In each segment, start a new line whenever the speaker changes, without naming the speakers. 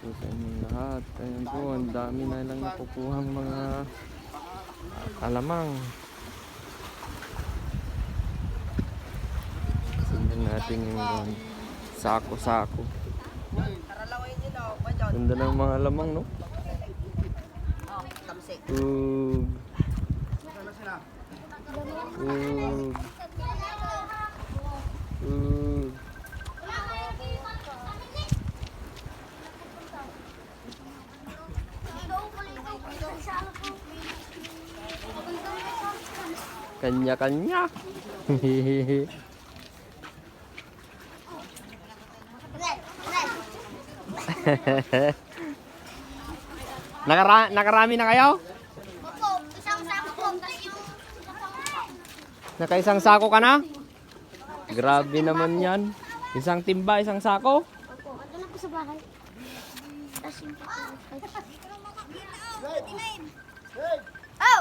po sa inyong lahat. Ayan po, ang dami na lang nakukuhang mga alamang. Tingnan natin yung mga sako-sako. Ganda ng mga alamang, no? Ug. Ug. Kanya-kanya. Nakara nakarami na kayo?
Opo, isang sako po.
Nakaisang sako ka na? Grabe naman yan. Isang timba, isang sako.
Opo, ando na po sa bahay. Tapos yung Oh!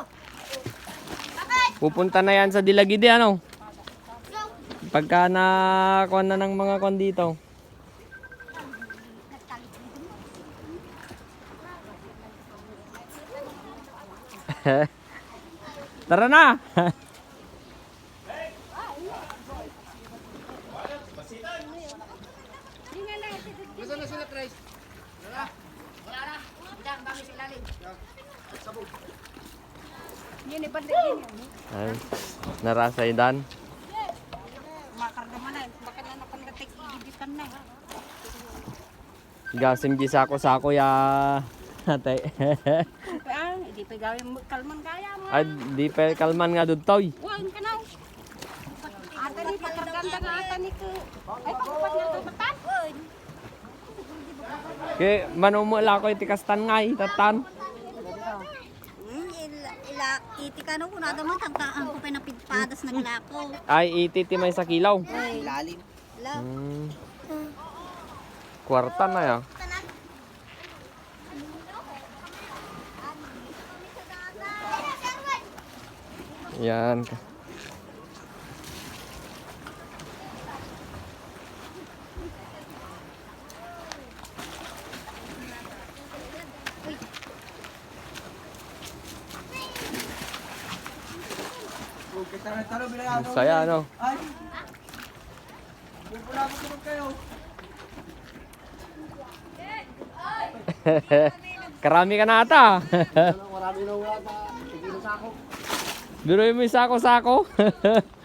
Bakit?
Pupunta na yan sa Dilagide, ano? Pagka na na ng mga kon dito. Tara na!
Yun, ibalik din yun.
Ay, narasay dan.
Na. Na na.
Gasim di sako-sako ya.
Ah, pa gawin kalman kaya mo.
Ay, di pa kalman nga dudtoy.
Wan ka na. Ata ni pakarganda nga ata ni ko. Ay, pakupat na ito batan.
Ke manumula ko itikastan nga itatan.
Ila, ila, iti ka no, kunada mo, tangkaan ko pa na pidpadas ng lako.
Ay ititi may sa kilaw.
Lalim. Love.
Hmm. Kwarta na ya. Yan. Ang Saya ano? Karami ka na ata.
Marami na wala ako.
Biruin mo yung sako-sako.